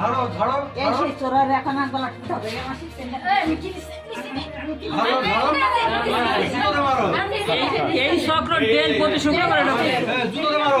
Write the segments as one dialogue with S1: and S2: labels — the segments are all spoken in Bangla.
S1: ধরো ধরো
S2: এই সেই চোরার এখন আর গলা ঠিক হবে এই
S3: চক্র ডেল প্রতি শুক্রবারে
S1: হ্যাঁ, মারো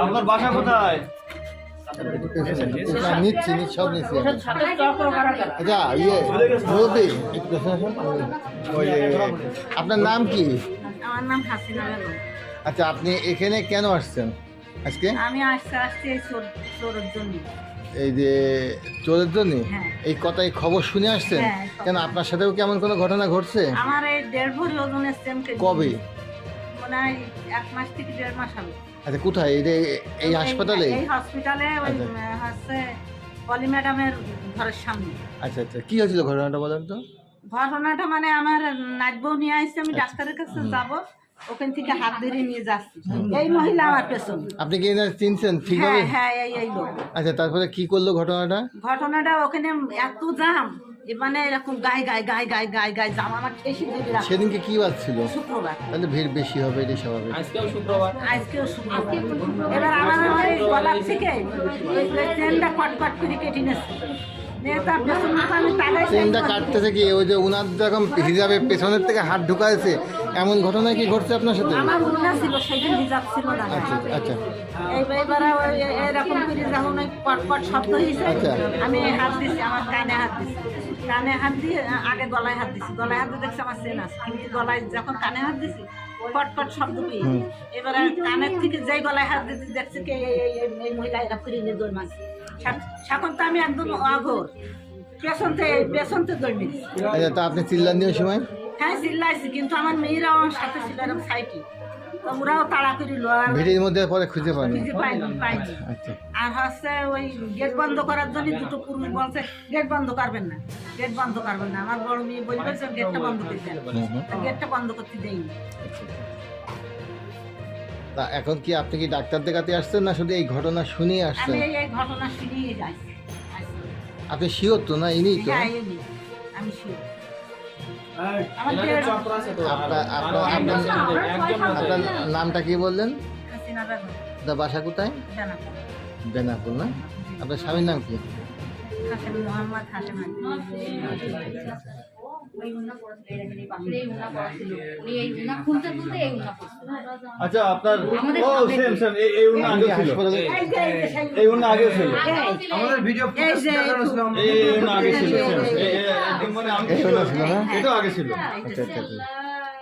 S1: আপনার বাসা কোথায়?
S4: নিচ্ছি নিচ্ছি সব নিচ্ছি আচ্ছা ইয়ে যে, আপনার নাম কি?
S2: আমার নাম হাসিনা
S4: আচ্ছা আপনি এখানে কেন আসছেন? আজকে?
S2: আমি আসতে আসতে এই চোর চোরের জন্য।
S4: এই যে চোরের জন্য?
S2: হ্যাঁ।
S4: এই কথাই খবর শুনে আসছেন?
S2: হ্যাঁ,
S4: কেন আপনার সাথেও কেমন কোনো ঘটনা ঘটছে?
S2: আমার এই দেড় ভরি ওজনের
S4: কবে?
S2: মনে হয় এক মাস থেকে দেড় মাস হবে।
S4: আচ্ছা কোথায়? এই এই হাসপাতালে?
S2: এই হসপিটালে
S4: আচ্ছা।
S2: হচ্ছে পলি ম্যাডামের ঘরের সামনে।
S4: আচ্ছা আচ্ছা। কি হয়েছিল ঘটনাটা বলেন তো?
S2: ঘটনাটা মানে আমার নাচবউ নিয়ে আসছে আমি ডাক্তারের কাছে যাব। ওখান থেকে হাত ধরে নিয়ে যাচ্ছি। এই মহিলা আমার পেছন।
S4: আপনি কি এনার চিনছেন? ঠিকভাবে
S2: হ্যাঁ হ্যাঁ এই এই লোক।
S4: আচ্ছা তারপরে কি করল ঘটনাটা?
S2: ঘটনাটা ওখানে এত জাম এ মানে এরকম গায়ে গায়ে গায়ে গায়ে গায়ে গায়ে জাম। আমার ঠেসি ধরে রাখছে।
S4: সেদিনকে কি বার ছিল?
S2: শুক্রবার।
S4: তাহলে ভিড় বেশি হবে এটাই স্বাভাবিক।
S3: আজকেও শুক্রবার।
S2: আজকেও শুক্রবার। এবার আমার আমার এই গলার থেকে ওই ট্রেনটা কট কট করে কেটে নিচ্ছে নিয়ে তার পেছন মুখে আমি তাকাইছি
S4: ট্রেনটা কাটতেছে কি? ওই যে উনার যখন হিসাবে পেছনের থেকে হাত ঢুকাইছে এমন ঘটনা কি ঘটছে আপনার সাথে?
S2: আমার ছিল সেদিন হিজাব ছিল না।
S4: আচ্ছা আচ্ছা।
S2: এই- এইবারে এরকম করে যখন ওই পট পট শব্দ হয়েছে
S4: আচ্ছা।
S2: আমি হাত দিছি আমার কানে হাত দিছি। কানে হাত দিয়ে আগে গলায় হাত দিছি। গলায় হাত দিয়ে দেখছি আমার চেন আছে। কিন্তু গলায় যখন কানে হাত দিছি শব্দ পেয়ে এবারে কানের থেকে যেই গলায় হাত দিছি দেখছি কি এই- এই- এই- এই মহিলা এরা ফিরে নিয়ে দৌড় মারছে। এখন তো আমি একদম অঘোর। পেছন থেকে পেছন থেকে দৌড় নিচ্ছি।
S4: আচ্ছা তা আপনি চিল্লান দিয়ে সময়?
S2: হ্যাঁ চিল্লাইছি কিন্তু আমার মেয়েরাও আমার সাথে ছিল এরকম সাইকেল ওরাও তাড়া করিল আমি
S4: ভিড়ের মধ্যে পরে খুঁজে পাননি
S2: খুঁজে পাইনি পাইনি।
S4: আচ্ছা।
S2: আর হচ্ছে ওই গেট বন্ধ করার জন্য দুটো পুরুষ বলছে গেট বন্ধ করবেন না গেট বন্ধ করবেন না। আমার বড় মেয়ে বলবে যে গেটটা বন্ধ করে দেন।
S4: হুম হুম।
S2: তা গেটটা বন্ধ করতে দেয়নি
S4: তা এখন কি আপনি কি ডাক্তার দেখাতে আসছেন না শুধু এই ঘটনা শুনেই আসছেন?
S2: আমি এই এই ঘটনা শুনিয়ে যাই
S4: আপনি শিওর তো না? ইনি তো?
S2: হ্যাঁ এই নিয়ে। আমি sure।
S4: আপনার আপনার আপনার আপনার নামটা কি বললেন?
S2: হাসিনা বেগম,
S4: আপনার বাসা কোথায়। বেনাপুর না? আপনার স্বামীর নাম কি?
S2: হাসেম মোহাম্মদ হাসেম
S1: আচ্ছা আপনার ও সেম সেম এই এই উনি আগে ছিল
S2: এই যে, এই যে, সেই-
S1: এই উনি আগে ছিল
S5: আমাদের
S2: এই
S1: এই আগে ছিল এই মানে
S4: এই
S1: এটা আগে ছিল
S4: আচ্ছা আচ্ছা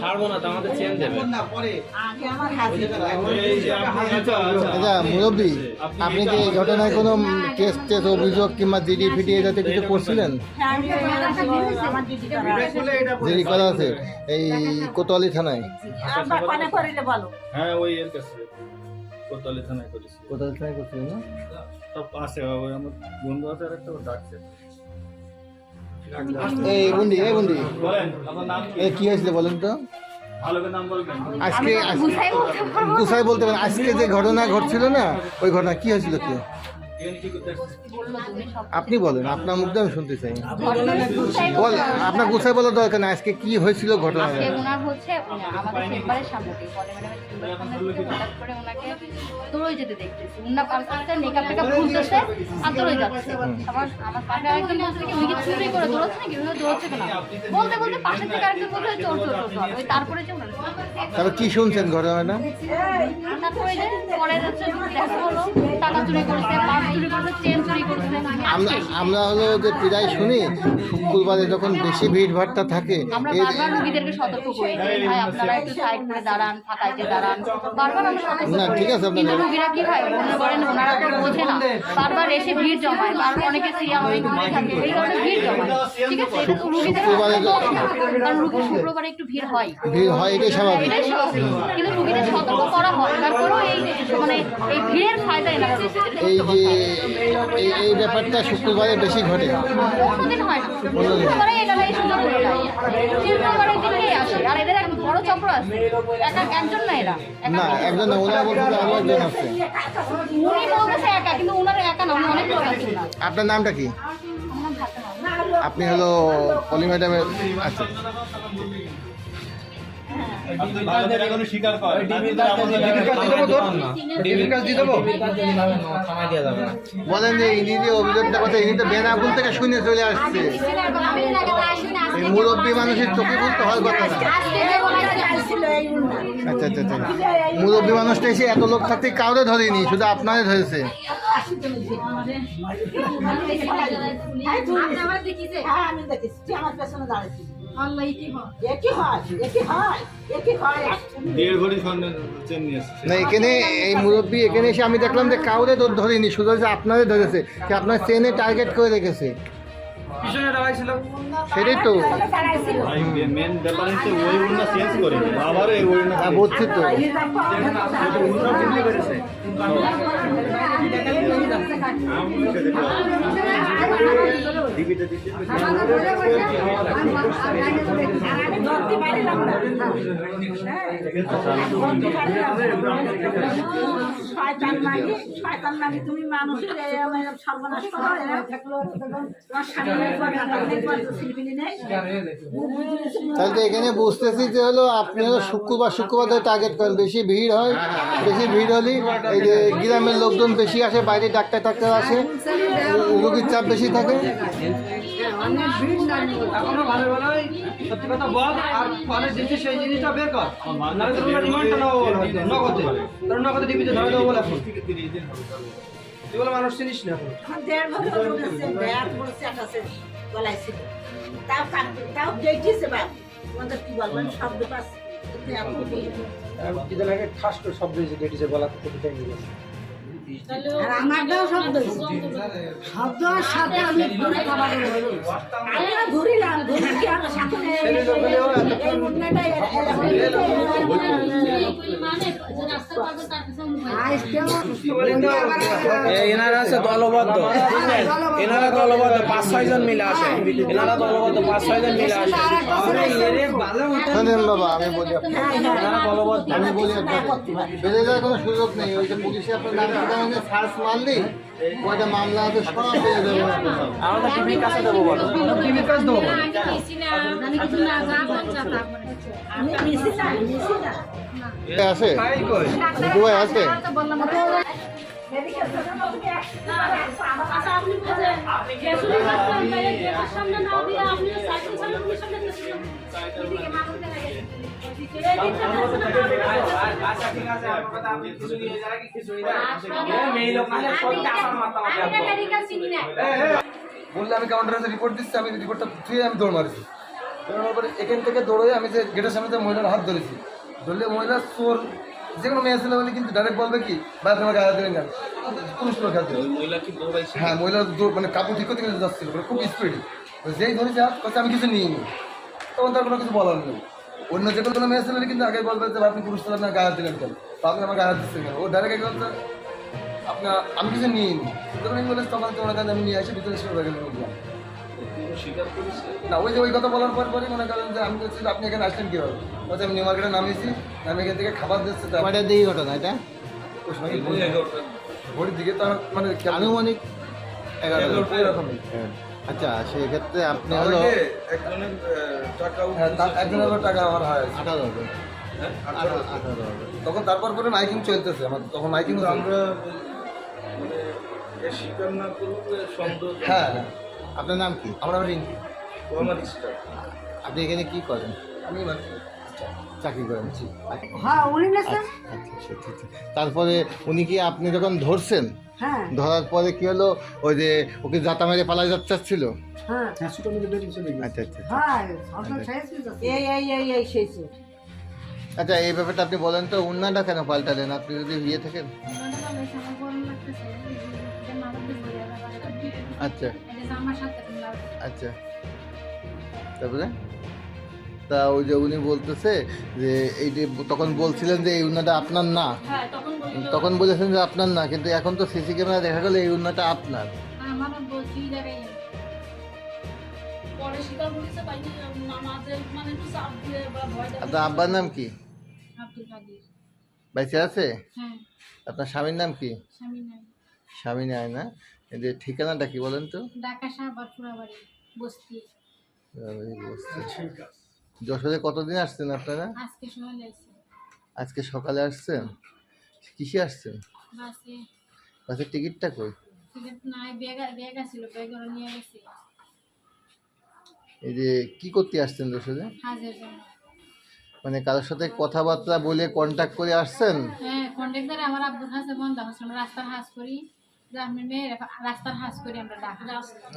S3: ছাড়বো না তো আমাদের চেন দেবে
S1: আচ্ছা
S4: মুরব্বী আপনি কি এই ঘটনায় কোনো কেস টেস অভিযোগ কিংবা জিডি ফিডি যাতে কিছু করছিলেন। জিডি করা আছে এই কোতোয়ালি থানায়?
S1: হ্যাঁ ওই এর কাছে। কোতলে থানায় করেছি।
S4: কোতোয়ালি থানায় করছিলেন না?
S1: সব আছে আমার বন্ধু আছে আর একটা ডাকছে।
S4: এই বন্দি এই বন্দি
S1: বলেন আপনার নাম কি?
S4: এই কি হয়েছিল বলেন তো?
S1: ভালো করে নাম বলবেন।
S4: আজকে গুসাই বলতে পারেন আজকে যে ঘটনা ঘটছিল না ওই ঘটনা কি হয়েছিল কি? আপনি বলেন আপনার মুখ আমি শুনতে চাই। বল আপনার গুছাই বলার দরকার নেই আজকে কি হয়েছিল ঘটনা?
S6: ওনার হচ্ছে আমাদের চেম্বারের সামনে দিয়ে পরে ম্যাডামের চেম্বারের সামনে থেকে হঠাৎ করে ওনাকে দৌড়ে যেতে দেখতেছি। উন্না আস্তে আস্তে মেকআপ টেকআপ খুলতেছে আর দৌড়ে যাচ্ছে। আমার আমার পাশে আরেকজন বলছে কি উনি চুরি করে দৌড়াচ্ছে নাকি? উনি দৌড়াচ্ছে কেন? বলতে বলতে পাশে থেকে আরেকজন বলছে চোর চোর চোর চোর ওই তারপরে যে ওনার
S4: তারপর কি শুনছেন ঘটনাটা?
S6: তারপরে যে পরে যাচ্ছে দেখা হলো। টাকা চুরি করছে পার্স চুরি করছে চেন চুরি করছে
S4: আমরা আমরা হলো যে প্রায় শুনি শুক্রবারে যখন বেশি ভিড় ভাট্টা থাকে
S6: আমরা বারবার রুগীদেরকে সতর্ক করি ভাই আপনারা একটু সাইড করে দাঁড়ান ফাঁকাইতে দাঁড়ান। বারবার আমরা সতর্ক
S4: না, ঠিক আছে,
S6: কিন্তু রুগীরা কি হয় মনে করেন ওনারা তো বোঝে না। বারবার এসে ভিড় জমায় বারবার অনেকে সিয়াম অনেক দূরে থাকে এই কারণে ভিড় জমায়। ঠিক আছে এটা তো রুগীদের
S4: শুক্রবারে
S6: হাতে দোষ না। কারণ রুগী শুক্রবারে একটু ভিড় হয়।
S4: ভিড় হয় এটাই স্বাভাবিক।
S6: কিন্তু রুগীদের সতর্ক করা হয় তারপরেও এই মানে এই ভিড়ের ফায়দা এনারা রুগীদের
S4: এই যে এই এই ব্যাপারটা শুক্রবারে বেশি ঘটে।
S6: না একজন না
S4: ওনারা
S6: আরও
S4: আপনার নামটা কি? আপনি হলো পলি ম্যাডামের আচ্ছা। বলেন যে ইনি যে অভিযোগটা কথা ইনি তো বেনাগুল থেকে শুনে চলে আসছে। মুরব্বী মানুষের চোখে বলতে হয় কথা। আচ্ছা আচ্ছা আচ্ছা। মুরব্বী মানুষটা এসে এত লোক থাকতে কাউরে ধরেনি শুধু আপনারে ধরেছে।
S2: হ্যাঁ, আমি দেখেছি আমার পেছনে দাঁড়িয়েছিস হয়? হয় হয়
S4: না এখানে এই মুরব্বী এখানে এসে আমি দেখলাম যে কাউরে ধরেনি শুধু যে আপনাদের ধরেছে যে আপনার চেনে টার্গেট করে রেখেছে। সেটাই তো।
S1: মেন ব্যাপার হচ্ছে ওই উন্না চেঞ্জ করে আবার এই ওই
S4: হ্যাঁ বলছি তো।
S2: শয়তান নাকি শয়তান নাকি তুমি মানুষের সর্বনাশ করো তোমার স্বামী
S4: তাহলে এখানে বুঝতেছি যে হলো আপনি হলো শুক্রবার শুক্রবার ধরে টার্গেট করেন, বেশি ভিড় হয়, বেশি ভিড় হলে এই যে গ্রামের লোকজন বেশি আসে, বাইরে ডাক্তার টাক্তার আসে রুগীর চাপ বেশি থাকে।
S3: নগদে। নগদে ডিবিতে ধরে দেবো এখন তুই বলে মানুষ চিনিস না। এখন
S2: দেড় বছর বলেছে ব্যাগ বলেছে একটা আছে গলায় ছিল তাও তাও দেখেছে বা তোমাদের কি বলবেন শব্দ পাস
S3: কি? লাগে ঠাস শব্দ হয়েছে ডেটিছে গলা থেকে নিয়ে গেছে।
S2: আর আমারটাও শব্দ শব্দ সাথে আমি ঘুরে খাবার আমি ঘুরিলাম ঘুরে কি আমার সাথে
S5: এনারা আছে দলবদ্ধ। এনারা দলবদ্ধ পাঁচ ছয় জন মিলে আসে। এনারা দলবদ্ধ পাঁচ ছয় জন মিলে আসে।
S4: শোনেন বাবা আমি বলি। আমি বলি যাওয়ার কোনো সুযোগ নেই ওই যে পুলিশে আপনার নাম ঠিকানা সার্চ মারলি ওইটা মামলা হবে সব পেয়ে যাবে
S5: আমাদের টিভির কাছে দেবো বলো
S3: টিভির কাজ দেবো বল।
S2: আমি না মিশি না
S4: এ আছে আছে
S7: বললে আমি কাউন্টারে রিপোর্ট দিচ্ছি, আমি রিপোর্টটা ধুয়ে আমি দৌড় মারছি। পরে এখান থেকে দৌড়ে আমি যে গেটের সামনে যে মহিলার হাত ধরেছি, ধরলে মহিলা চোর, যে কোনো মেয়ে ছেলে বলে কিন্তু ডাইরেক্ট বলবে কি বাইরে তোমার গায়ে দিলেন কেন? পুরুষ লোক হাত হ্যাঁ মহিলা মানে কাপড় ঠিক করতে যাচ্ছিল মানে খুব স্পিডে যেই হাত কথা আমি কিছু নিইনি। তখন তার কোনো কিছু বলার নেই। অন্য যে কোনো মেয়ে ছেলে কিন্তু আগে বলবে যে আপনি পুরুষ ছেলে আপনার গায়ে দিলেন কেন? বা আপনি আমার গায়ে দিচ্ছেন কেন? ও ডাইরেক্ট বলতে আপনার আমি কিছু নিইনি তখন আমি বলেছি তখন তোমার কাছে আমি নিয়ে আসি ভিতরে শুরু হয়ে গেলাম না ওই যে ওই কথা বলার পর পরই মনে করেন যে আমি বলছি আপনি এখানে আসলেন কীভাবে? বলছে আমি নিউ মার্কেটে নামিয়েছি আমি এখান থেকে খাবার দিচ্ছে তো
S4: কয়টার দিকে ঘটনা এটা?
S7: ভোরের দিকে তো মানে নেই।
S4: আনুমানিক এগারো
S7: এরকমই।
S4: আচ্ছা সেক্ষেত্রে আপনি হলো
S7: হ্যাঁ একজনের টাকা আমার হয়।
S4: আঠারো হবে আঠারো
S7: তখন তারপর পরে মাইকিং চলতেছে আমার তখন মাইকিং আমরা হ্যাঁ হ্যাঁ।
S4: আপনার নাম কি?
S7: আমরা রিঙ্কি।
S4: আপনি এখানে কি করেন?
S7: আমি মানে
S4: চাকরি করেন
S8: হ্যাঁ উনি না
S4: আচ্ছা আচ্ছা, আচ্ছা। তারপরে উনি কি আপনি যখন ধরছেন
S8: হ্যাঁ।
S4: ধরার পরে কি হলো? ওই যে ওকে জাতা মেরে পালাই যাচ্ছে ছিল
S8: হ্যাঁ।
S4: আচ্ছা আচ্ছা
S8: হ্যাঁ আপনার শেষ
S2: এই এই এই এই সেই
S4: আচ্ছা এই ব্যাপারটা আপনি বলেন তো উন্নাটা কেন পাল্টালেন? আপনি যদি বিয়ে থাকেন। আচ্ছা। আচ্ছা। তারপরে? তা ওই যে উনি বলতেছে যে এই যে তখন বলছিলেন যে এই উন্নাটা আপনার না।
S2: হ্যাঁ তখন
S4: বলেছেন যে আপনার না কিন্তু এখন তো সিসি ক্যামেরা দেখা গেল এই উন্নাটা আপনার।
S2: নামাজের মানে দেখাচ্ছে।
S4: আপনার আব্বার নাম কি? বেঁচে আছে?
S6: হ্যাঁ।
S4: আপনার স্বামীর নাম কি?
S6: স্বামী
S4: নেয় না? এই যে ঠিকানাটা কি বলেন তো?
S6: ঢাকা বস্তি।
S4: বসছে। যশোরে কতদিন আসছেন আপনারা?
S6: আজকে
S4: সকালে আসছেন? কিসে আসছেন?
S6: বাসে।
S4: বাসের টিকিটটা কই? এই যে কি করতে আসছেন যশোরে? মানে কারোর সাথে কথাবার্তা বলে কন্ট্যাক্ট করে আসছেন?
S6: হ্যাঁ কন্ট্রাক্টর আমার আব্বুর বন্ধ আমরা রাস্তার হাস করি। রাস্তার হাস করি আমরা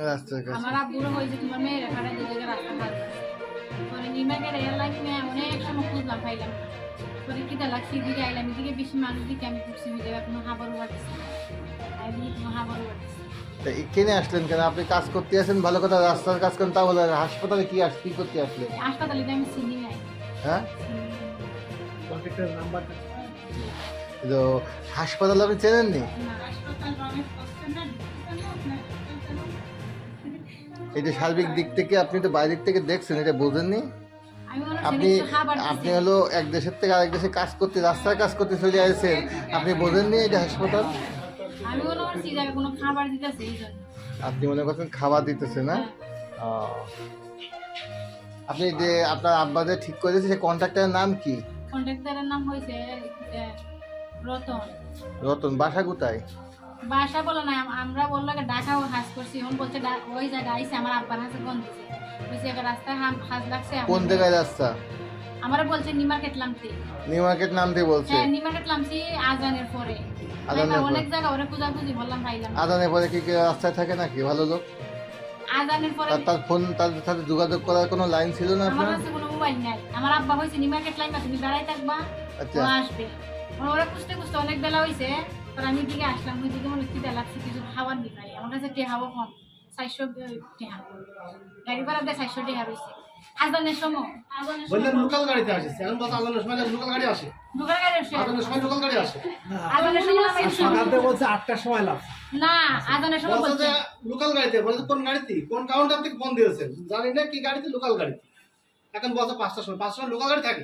S4: রাস্তার
S6: আমার আব্বুরও হয়েছে তোমার মেয়ের রাস্তার হাস পরে অনেক সময় খুঁজলাম পাইলাম। পরে লাগছে আইলাম এদিকে বেশি মানুষ দিকে আমি খুঁজছি হয়ে যাবে কোনো হাবারও হাবারও
S4: আসলেন কেন? আপনি কাজ করতে আসেন ভালো কথা রাস্তার কাজ করেন তা বলে হাসপাতালে কি আস কি করতে আসলেন?
S6: হাসপাতালে আমি চিনি নাই।
S4: হ্যাঁ। তো হাসপাতালে আপনি চেনেননি?
S6: না হাসপাতাল অনেক কষ্ট না।
S4: এই যে সার্বিক দিক থেকে আপনি তো বাইরের থেকে দেখছেন এটা বোঝেননি? আপনি আপনি হলো এক দেশের থেকে আরেক দেশে কাজ করতে রাস্তায় কাজ করতে চলে আসছেন আপনি বোঝেননি এটা হাসপাতাল? আপনি মনে করছেন খাবার দিতেছে না? আপনি যে আপনার আব্বা যে ঠিক করে দিয়েছে কন্ট্রাক্টরের নাম কি?
S6: কন্ট্রাক্টরের নাম হয়েছে রতন।
S4: রতন বাসা কোথায়?
S6: বাসা বলো না আমরা বলল ডাকা ও হাজ করছি। এখন বলছে ওই জায়গায় আইসে আমার আব্বার হাতে বন্ধ বলছে একটা হাজ লাগছে
S4: কোন জায়গায় রাস্তা?
S6: আমার বলছে নিউ মার্কেট লামছি
S4: নিউ মার্কেট নাম দিয়ে বলছে?
S6: হ্যাঁ নিউ মার্কেট লামছি আজানের পরে।
S4: আজানের
S6: অনেক জায়গা বললাম পাইলাম না।
S4: পরে কি কি রাস্তায় থাকে নাকি ভালো লোক?
S6: আজানের পরে
S4: তার ফোন তার সাথে যোগাযোগ করার কোনো লাইন ছিল না
S6: আমার কাছে কোনো মোবাইল নাই। আমার আব্বা হয়েছে নিউ মার্কেট লাইন তুমি বেড়াই থাকবা
S4: আচ্ছা।
S6: আসবে। ওরা ওরা খুঁজতে খুঁজতে অনেক বেলা হয়েছে পরে আমি দিকে আসলাম ওই দিকে মনে খিদে লাগছে কিছু খাবার নি ভাই আমার কাছে টেহাও কম চারশো টেহা। গাড়ি ভাড়া দিয়ে চারশো টেহা রয়েছে আজানের সময়।
S9: বললেন লোকাল গাড়িতে আসে এখন বলতে আদানের সময় লোকাল গাড়ি আসে।
S6: ঢোকার গাড়ি আসে।
S9: আদানের সময় লোকাল গাড়ি আসে।
S6: আজানের সময় আমি
S9: বলছে আটটার সময় লাভ
S6: না আজানের সময়
S9: বলছে
S6: বলছে
S9: লোকাল গাড়িতে বলছে কোন গাড়িতে? কোন কাউন্টার থেকে ফোন দিয়েছেন? জানি না কি গাড়িতে লোকাল গাড়িতে। এখন বলছে সময় লোকাল গাড়ি থাকে।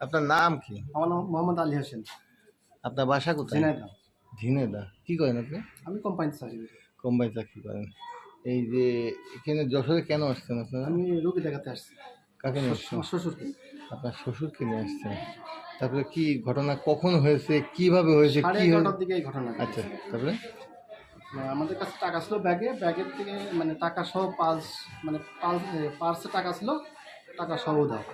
S4: আপনার নাম কি?
S3: আমার নাম মোহাম্মদ আলী হোসেন।
S4: আপনার বাসা কোথায়?
S3: ঝিনাইদহ।
S4: ঝিনেদা কী করেন আপনি?
S3: আমি কোম্পানি চাকরি করি।
S4: কোম্পানি চাকরি করেন। এই যে এখানে যশোরে কেন আসছেন আপনারা?
S3: আমি রোগী দেখাতে আসছি।
S4: কাকে নিয়ে আসছেন?
S3: আমার শ্বশুরকে।
S4: আপনার শ্বশুরকে নিয়ে আসছেন। তারপরে কি ঘটনা কখন হয়েছে? কীভাবে হয়েছে?
S3: সাড়ে
S4: কি হয়েছে
S3: এগারোটার দিকে এই ঘটনা।
S4: আচ্ছা তারপরে?
S3: মানে আমাদের কাছে টাকা ছিল ব্যাগে। ব্যাগের থেকে মানে টাকা সহ পার্স মানে পার্স পার্সে টাকা ছিল। টাকা সহ দেওয়া।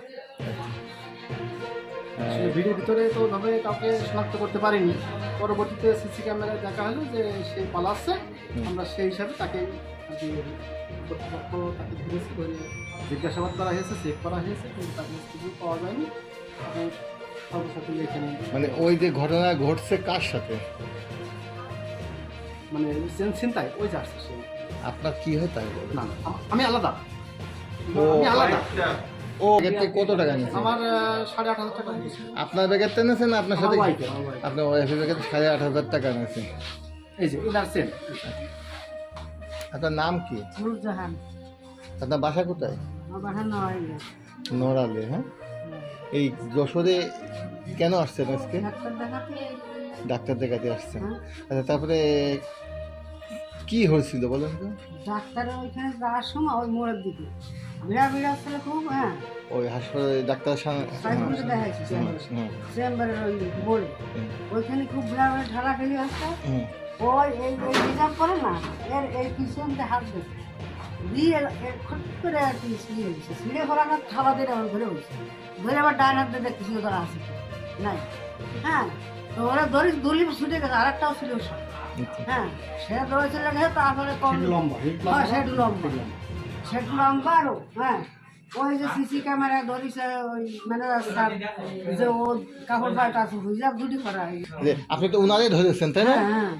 S3: ভিডিওর ভিতরে তো ওইভাবে কাউকে শনাক্ত করতে পারিনি। পরবর্তীতে সিসি ক্যামেরায় দেখা হলো যে সে পালাচ্ছে আমরা সেই হিসাবে তাকে কর্তৃপক্ষ তাকে ধরেছি ধরে জিজ্ঞাসাবাদ করা হয়েছে চেক করা হয়েছে কিন্তু তাকে কিছু পাওয়া যায়নি।
S4: মানে ওই যে ঘটনা ঘটছে কার সাথে?
S3: মানে চেন চিন্তায় ওই যাচ্ছে সে।
S4: আপনার কি হয় তাই।
S3: না আমি আলাদা। আমি আলাদা।
S4: ও ব্যাগের থেকে কত টাকা নিয়েছে?
S3: আমার সাড়ে আট হাজার টাকা নিয়েছে।
S4: আপনার ব্যাগের থেকে নিয়েছেন না আপনার সাথে। আপনার ওয়াইফের ব্যাগের সাড়ে আট হাজার টাকা নিয়েছে।
S3: এই যে ইনার সেন
S4: আপনার নাম কি?
S8: নুরজাহান।
S4: আপনার বাসা কোথায়? নড়ালে হ্যাঁ? এই যশোরে কেন আসছেন আজকে?
S8: ডাক্তার দেখাতে।
S4: আসছেন। আচ্ছা তারপরে কি হয়েছিল বলেন তো?
S8: ডাক্তারের ওইখানে যাওয়ার সময় ওই মোড়ের দিকে। ভিড়া ভিড়া ছিল খুব হ্যাঁ।
S4: ওই হাসপাতালে ডাক্তার সামনে
S8: সাইকেলটা দেখাইছি চেম্বারের ওই মোড়ে। ওইখানে খুব ভিড়া ভিড়া ঠেলাঠেলি হচ্ছে। ওই এই এই রিজার্ভ করে না এর এই পিছনতে হাত দেবে দিয়ে খট করে আর কি গেছে ছিঁড়ে পড়া না থাবা দিয়ে আমার ঘরে ধরে আবার ডান হাতে দেখতেছিল তারা আছে। নাই। হ্যাঁ তো ওরা ধরে দলি ছুটে গেছে আর একটাও ছিল হ্যাঁ সে দৌড়ে চলে গেছে তারপরে কম
S9: লম্বা
S8: হ্যাঁ সেটু লম্বা। সেটু আরও হ্যাঁ। ওই যে সিসি ক্যামেরা ধরিছে ওই স্যার যে ও কাপড় পাল্টা আছে যাক দুটি করা হয়েছে।
S4: আপনি তো উনারে ধরেছেন তাই না?
S8: হ্যাঁ হ্যাঁ।